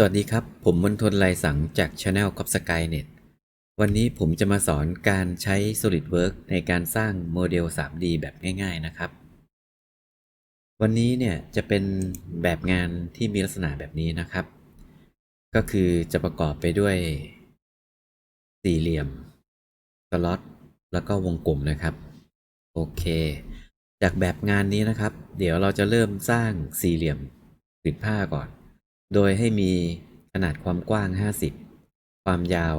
สวัสดีครับ ผมมนทนไลสังจาก Channel กับ Skynet วันนี้ผมจะมาสอนการใช้ SolidWorks ในการสร้างโมเดล 3D แบบง่าย ๆ นะครับ วันนี้เนี่ยจะเป็นแบบงานที่มีลักษณะแบบนี้นะครับ ก็คือจะประกอบไปด้วย สี่เหลี่ยม สล็อต แล้วก็วงกลมนะครับ โอเค จากแบบงานนี้นะครับ เดี๋ยวเราจะเริ่มสร้างสี่เหลี่ยมผืนผ้าก่อน โดยให้มีขนาดความกว้าง 50 ความยาว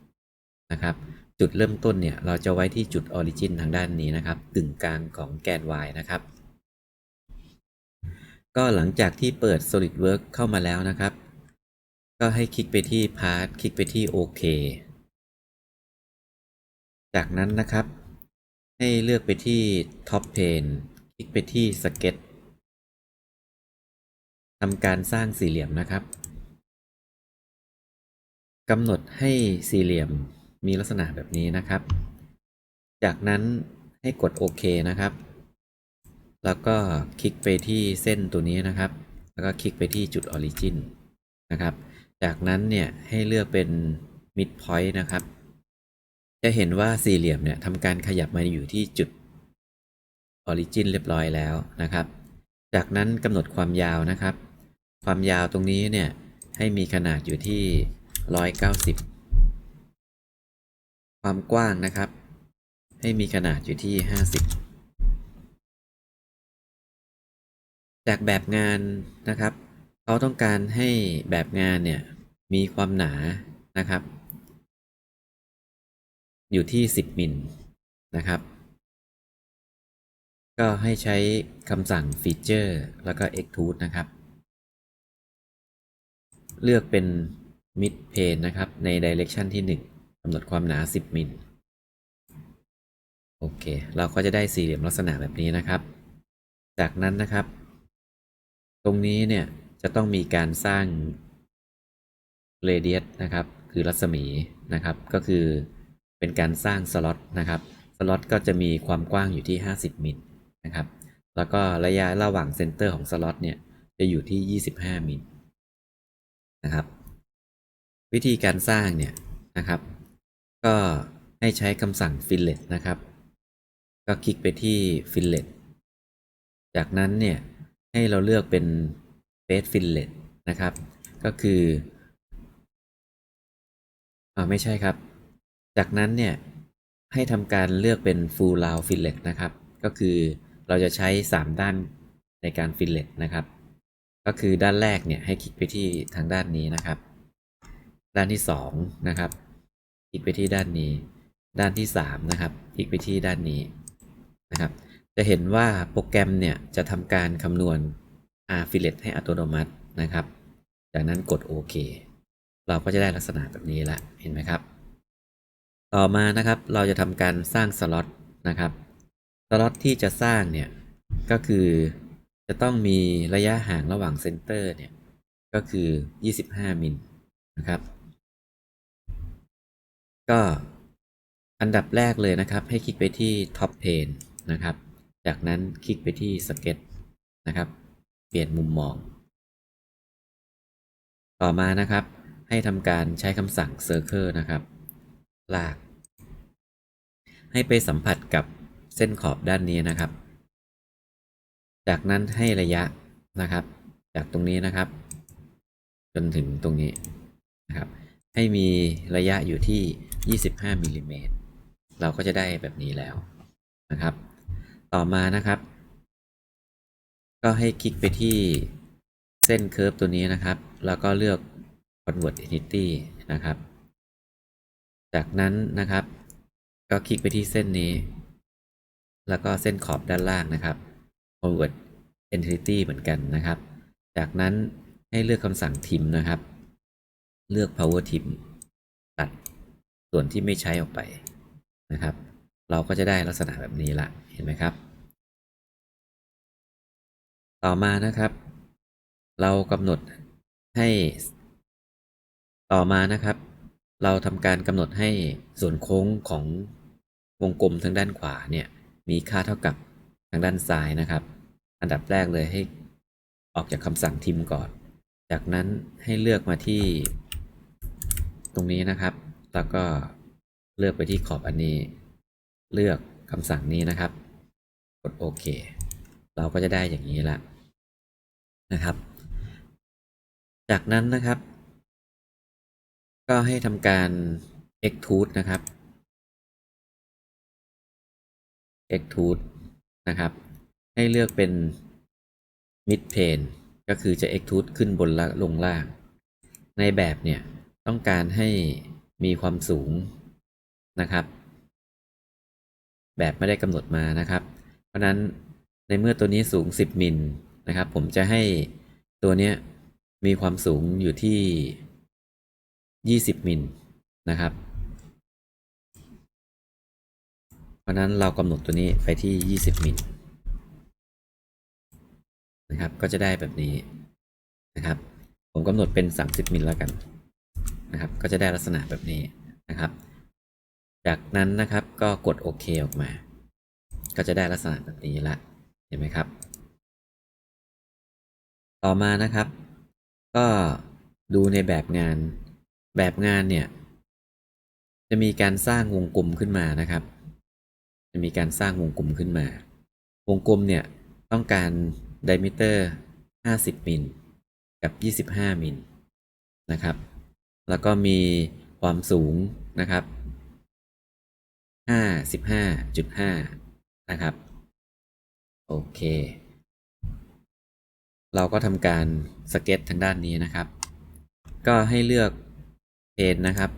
190 นะครับ จุดเริ่มต้นเนี่ย เราจะไว้ที่จุดออริจินทางด้านนี้นะครับกึ่งกลางของแกน y นะครับ ก็หลังจากที่เปิด SolidWorks เข้ามาแล้วนะครับ ก็ให้คลิกไปที่ Part คลิกไปที่โอเคจากนั้นนะครับ ให้เลือกไปที่ Top Pane คลิกไปที่ Sketch ทำการสร้างสี่เหลี่ยมนะครับกำหนดให้สี่เหลี่ยมมีลักษณะแบบนี้นะครับ จากนั้นให้กดโอเคนะครับ แล้วก็คลิกไปที่เส้นตัวนี้นะครับ แล้วก็คลิกไปที่จุดออริจินนะครับ จากนั้นเนี่ยให้เลือกเป็น mid point นะครับ จะเห็นว่าสี่เหลี่ยมเนี่ยทำการขยับมาอยู่ที่จุดออริจินเรียบร้อยแล้วนะครับ จากนั้นกำหนดความยาวนะครับ ความยาวตรงนี้เนี่ย ให้มีขนาดอยู่ที่ 190 ความกว้างนะครับ ให้มีขนาดอยู่ที่ 50 จากแบบงานนะครับเขาต้องการให้แบบงานเนี่ย มีความหนานะครับ อยู่ที่ 10 มิลนะครับ ก็ให้ใช้คำสั่ง Feature แล้วก็ Extrude นะครับ เลือกเป็น Mid Plane นะครับ ใน Direction ที่ 1กำหนดความหนา 10 มิลโอเค เราก็จะได้สี่เหลี่ยมลักษณะแบบนี้นะครับ จากนั้นนะครับ ตรงนี้เนี่ยจะต้องมีการสร้าง Radius นะครับ คือรัศมีนะครับ ก็คือเป็นการสร้างสล็อตนะครับสล็อตก็จะมีความกว้างอยู่ที่ 50 มิลนะครับ แล้วก็ระยะระหว่างเซนเตอร์ของสล็อตเนี่ยจะอยู่ที่ 25 มิล นะครับ วิธีการสร้างเนี่ยนะครับ ก็ให้ใช้คำสั่ง fillet นะครับ ก็คลิกไปที่ fillet จากนั้นเนี่ยให้เราเลือกเป็น face fillet นะครับ ก็คืออ่าไม่ใช่ครับ จากนั้นเนี่ยให้ทำการเลือกเป็น full round fillet นะครับ ก็คือเราจะใช้ 3 ด้านในการ fillet นะครับ ก็คือด้านแรกเนี่ยให้คลิกไปที่ทางด้านนี้นะครับ ด้านที่2นะครับคลิกไปที่ด้านนี้ ด้านที่3นะครับคลิกไปที่ด้านนี้นะครับ จะเห็นว่าโปรแกรมเนี่ยจะทำการคำนวณ R fillet ให้อัตโนมัตินะครับ จากนั้นกดโอเคเราก็จะได้ลักษณะแบบนี้ละเห็นไหมครับ ต่อมานะครับเราจะทำการสร้างสล็อตนะครับสล็อตที่จะสร้างเนี่ยก็คือ จะต้องมีระยะห่างระหว่างเซนเตอร์เนี่ยก็คือ 25 มิลนะครับ ก็อันดับแรกเลยนะครับ ให้คลิกไปที่ Top Pane นะครับ จากนั้นคลิกไปที่ Sketch นะครับ เปลี่ยนมุมมอง ต่อมานะครับ ให้ทำการใช้คำสั่ง Circle นะครับ ลาก ให้ไปสัมผัสกับเส้นขอบด้านนี้นะครับ จากนั้นให้ระยะนะครับ จากตรงนี้นะครับ จนถึงตรงนี้นะครับ ให้มีระยะอยู่ที่ 25มิลลิเมตรเราก็จะได้แบบนี้แล้วนะครับ ต่อมานะครับ ก็ให้คลิกไปที่เส้นเคอร์ฟตัวนี้นะครับ แล้วก็เลือก convert entity นะครับ จากนั้นนะครับ ก็คลิกไปที่เส้นนี้ แล้วก็เส้นขอบด้านล่างนะครับ convert entity เหมือนกันนะครับ จากนั้นให้เลือกคำสั่ง trim นะครับ เลือก power trim ตัดส่วนที่ไม่ใช้ออกไปนะครับ เราก็จะได้ลักษณะแบบนี้ละเห็นไหมครับ ต่อมานะครับ เรากำหนดให้ ต่อมานะครับ เราทำการกำหนดให้ส่วนโค้งของวงกลมทางด้านขวาเนี่ยมีค่าเท่ากับ ทางด้านซ้ายนะครับ อันดับแรกเลยให้ออกจากคำสั่งทิมก่อน จากนั้นให้เลือกมาที่ตรงนี้นะครับ แล้วก็เลือกไปที่ขอบอันนี้ เลือกคำสั่งนี้นะครับ กดโอเค เราก็จะได้อย่างนี้ละนะครับ จากนั้นนะครับ ก็ให้ทำการ extrude นะครับ extrude นะครับ ให้เลือกเป็น mid plane ก็คือจะ extrude ขึ้นบนและลงล่าง ในแบบเนี่ยต้องการให้มีความสูงนะครับ แบบไม่ได้กำหนดมานะครับ เพราะนั้นในเมื่อตัวนี้สูง 10 มิลนะครับ ผมจะให้ตัวเนี้ยมีความสูงอยู่ที่ 20 มิลนะครับ ราะนั้นเรากำหนดตัวนี้ไปที่ 20 มิลนะครับ ก็จะได้แบบนี้นะครับ ผมกำหนดเป็น 30 มิลแล้วกันนะครับ ก็จะได้ลักษณะแบบนี้นะครับ จากนั้นนะครับก็กดโอเคออกมา ก็จะได้ลักษณะแบบนี้ละ เห็นไหมครับ ต่อมานะครับ ก็ดูในแบบงาน แบบงานเนี่ย จะมีการสร้างวงกลมขึ้นมานะครับ จะมีการสร้างวงกลมขึ้นมา วงกลมเนี่ยต้องการ diameter 50 มิลกับ 25 มิลนะครับ แล้วก็มีความสูงนะครับ 55.5 นะครับ โอเค เราก็ทำการสเก็ตทางด้านนี้นะครับ ก็ให้เลือกเพนนะครับ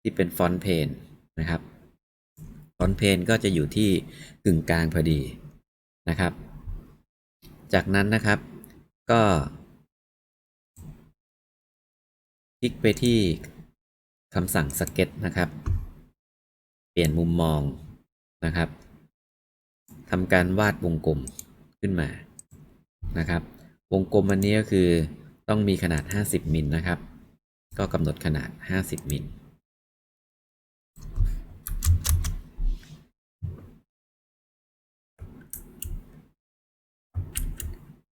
ที่เป็นฟอนต์เพนนะครับ ฟอนเพนก็จะอยู่ที่กึ่งกลางพอดีนะครับ จากนั้นนะครับก็ คลิกไปที่คำสั่งสเก็ตนะครับ เปลี่ยนมุมมองนะครับทำการวาดวงกลมขึ้นมานะครับ วงกลมอันนี้ก็คือต้องมีขนาด 50มิลนะครับ ก็กำหนดขนาด 50มิล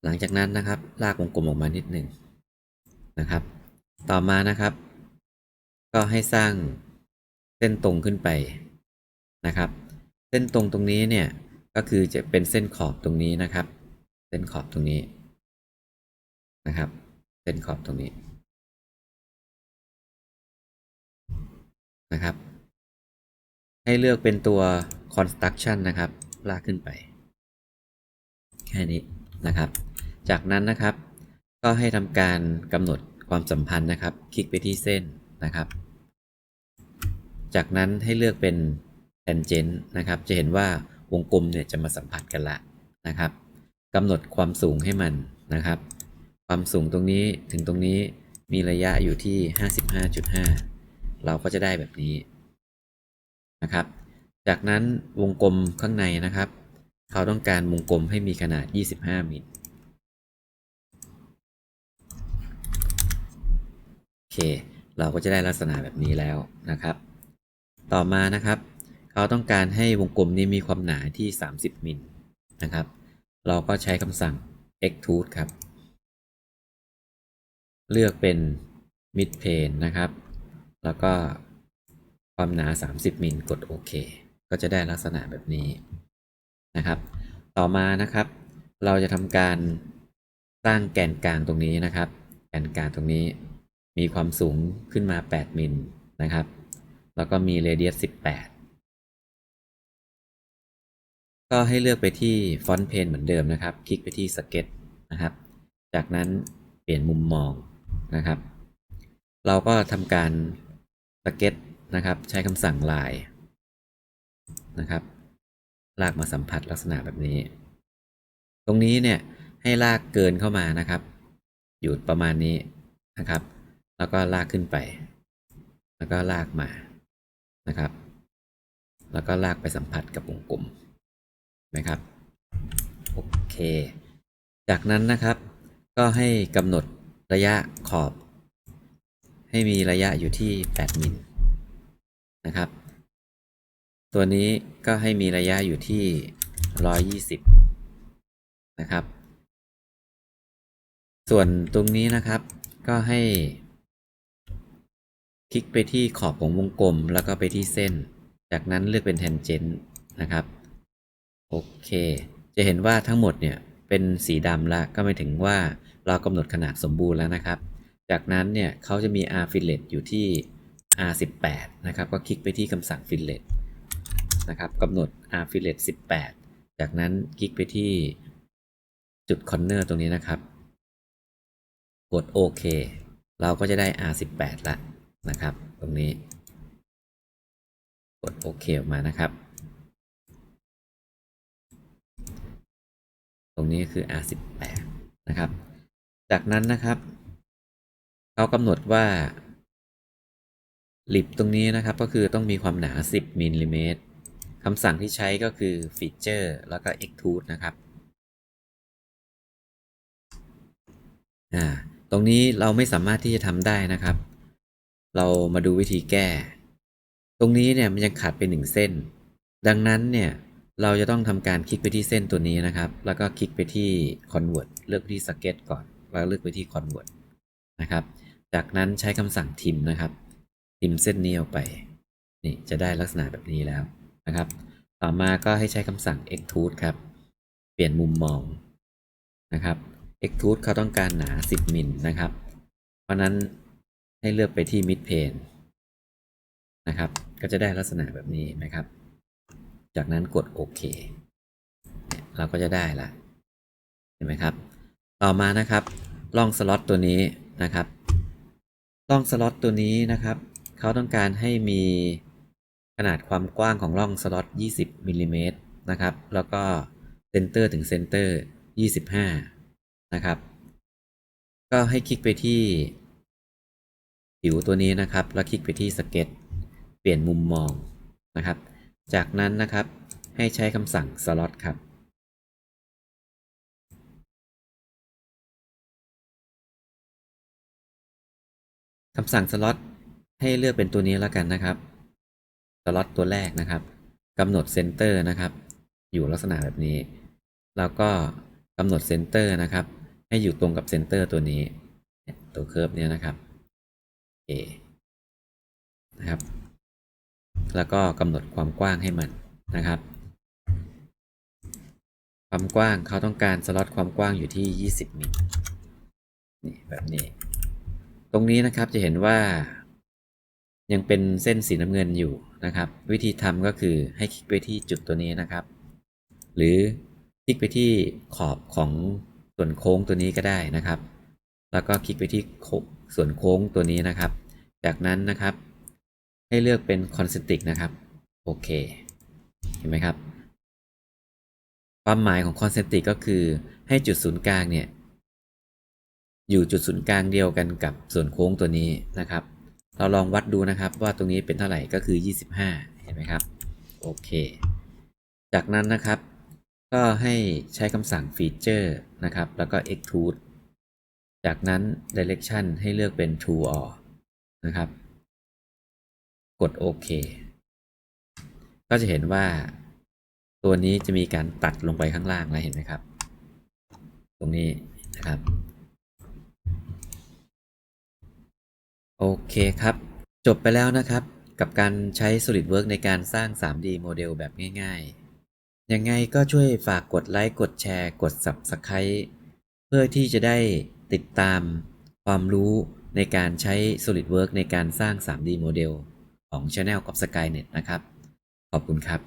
หลังจากนั้นนะครับ ลากวงกลมออกมานิดหนึ่งนะครับ ต่อมานะครับ ก็ให้สร้างเส้นตรงขึ้นไปนะครับ เส้นตรงตรงนี้เนี่ยก็คือจะเป็นเส้นขอบตรงนี้นะครับ เส้นขอบตรงนี้นะครับ เส้นขอบตรงนี้นะครับ ให้เลือกเป็นตัว construction นะครับ ลากขึ้นไป แค่นี้นะครับ จากนั้นนะครับ ก็ให้ทำการกำหนดความสัมพันธ์นะครับ คลิกไปที่เส้นนะครับ จากนั้นให้เลือกเป็น tangent นะครับ จะเห็นว่าวงกลมเนี่ยจะมาสัมผัสกันละนะครับกำหนดความสูงให้มันนะครับ ความสูงตรงนี้ถึงตรงนี้มีระยะอยู่ที่ 55.5 เราก็จะได้แบบนี้นะครับ จากนั้นวงกลมข้างในนะครับ เขาต้องการวงกลมให้มีขนาด 25 มิล โอ เค เราก็จะได้ลักษณะแบบนี้แล้วนะครับ ต่อมานะครับ เขาต้องการให้วงกลมนี้มีความหนาที่ 30มิลนะครับ เราก็ใช้คำสั่ง extrude ครับ เลือกเป็น mid plane นะครับ แล้วก็ความหนา 30มิลกดโอเคก็จะได้ลักษณะแบบนี้นะครับ ต่อมานะครับ เราจะทำการสร้างแกนกลางตรงนี้นะครับ แกนกลางตรงนี้ มีความสูงขึ้นมา 8 มิลนะครับ แล้วก็มีเรเดียส 18 ก็ให้เลือกไปที่ฟอนต์เพนเหมือนเดิมนะครับ คลิกไปที่สเก็ตนะครับ จากนั้นเปลี่ยนมุมมองนะครับ เราก็ทำการสเก็ตนะครับ ใช้คำสั่งลายนะครับ ลากมาสัมผัสลักษณะแบบนี้ ตรงนี้เนี่ยให้ลากเกินเข้ามานะครับ อยู่ประมาณนี้นะครับ แล้วก็ลากขึ้นไป แล้วก็ลากมานะครับ แล้วก็ลากไปสัมผัสกับวงกลมนะครับโอเค จากนั้นนะครับ ก็ให้กำหนดระยะขอบ ให้มีระยะอยู่ที่ 8 มิลนะครับ ตัวนี้ก็ให้มีระยะอยู่ที่ 120 นะครับ ส่วนตรงนี้นะครับก็ให้ คลิกไปที่ขอบของวงกลมแล้วก็ไปที่เส้น จากนั้นเลือกเป็น tangent นะครับ โอเค จะเห็นว่าทั้งหมดเนี่ยเป็นสีดำละก็หมายถึงว่าเรากำหนดขนาดสมบูรณ์แล้วนะครับ จากนั้นเนี่ยเขาจะมี r fillet อยู่ที่ r 18นะครับ ก็คลิกไปที่คำสั่ง fillet นะครับกำหนด r fillet 18 จากนั้นคลิกไปที่จุด corner ตรงนี้นะครับ กดโอเคเราก็จะได้ r 18ละ นะครับ ตรงนี้ กดโอเคออกมานะครับ ตรงนี้คือ r 18 นะครับ จากนั้นนะครับเขากำหนดว่าลิบตรงนี้นะครับก็คือต้องมีความหนา 10มิลลิเมตรคำสั่งที่ใช้ก็คือ feature แล้วก็ extrude นะครับอ่าตรงนี้เราไม่สามารถที่จะทำได้นะครับ เรามาดูวิธีแก้ ตรงนี้เนี่ยมันยังขาดไปหนึ่งเส้น ดังนั้นเนี่ยเราจะต้องทำการคลิกไปที่เส้นตัวนี้นะครับ แล้วก็คลิกไปที่ convert เลือกไปที่ sketch ก่อน แล้วเลือกไปที่ convert นะครับ จากนั้นใช้คำสั่งทิมนะครับ ทิมเส้นนี้ออกไป นี่จะได้ลักษณะแบบนี้แล้วนะครับ ต่อมาก็ให้ใช้คำสั่ง extrude ครับ เปลี่ยนมุมมองนะครับ extrude เขาต้องการหนา 10มิลนะครับ เพราะนั้น ให้เลือกไปที่ mid plane นะครับ ก็จะได้ลักษณะแบบนี้นะครับ จากนั้นกดโอเค เราก็จะได้ละเห็นไหมครับ ต่อมานะครับล่องสล็อตตัวนี้นะครับล่องสล็อตตัวนี้นะครับ เขาต้องการให้มีขนาดความกว้างของร่องสล็อต 20มิลลิเมตรนะครับ แล้วก็เซนเตอร์ถึงเซนเตอร์ 25 นะครับ ก็ให้คลิกไปที่ ผิวตัวนี้นะครับ แล้วคลิกไปที่สเก็ตเปลี่ยนมุมมองนะครับ จากนั้นนะครับให้ใช้คำสั่ง slot ครับ คำสั่ง slot ให้เลือกเป็นตัวนี้แล้วกันนะครับ slot ตัวแรกนะครับกำหนด center นะครับ อยู่ลักษณะแบบนี้ แล้วก็กำหนด center นะครับ ให้อยู่ตรงกับ center ตัวนี้ ตัวเค r ร์ฟเนี่ยนะครับ โอนะครับ แล้วก็กำหนดความกว้างให้มันนะครับ ความกว้างเขาต้องการสล็อตความกว้างอยู่ที่ 20 มิลนี่แบบนี้ ตรงนี้นะครับจะเห็นว่า ยังเป็นเส้นสีน้ำเงินอยู่นะครับ วิธีทำก็คือให้คลิกไปที่จุดตัวนี้นะครับ หรือคลิกไปที่ขอบของส่วนโค้งตัวนี้ก็ได้นะครับ แล้วก็คลิกไปที่ ส่วนโค้งตัวนี้นะครับ จากนั้นนะครับ ให้เลือกเป็น concentric นะครับ โอเค เห็นไหมครับ ความหมายของ concentric ก็คือให้จุดศูนย์กลางเนี่ย อยู่จุดศูนย์กลางเดียวกันกับส่วนโค้งตัวนี้นะครับ เราลองวัดดูนะครับว่าตรงนี้เป็นเท่าไหร่ก็คือ 25 เห็นไหมครับ โอเค จากนั้นนะครับ ก็ให้ใช้คำสั่ง feature นะครับ แล้วก็ extrude จากนั้น direction ให้เลือกเป็น to all นะครับ กดโอเค ก็จะเห็นว่าตัวนี้จะมีการตัดลงไปข้างล่างแล้วเห็นไหมครับ ตรงนี้นะครับ โอเคครับ จบไปแล้วนะครับ กับการใช้ SolidWorks ในการสร้าง 3D โมเดลแบบง่ายๆ ยังไงก็ช่วยฝากกดไลค์ กดแชร์ กด Subscribe เพื่อที่จะได้ ติดตามความรู้ในการใช้ SolidWorks ในการสร้าง 3D โมเดลของ Channel กับ Skynet นะครับ ขอบคุณครับ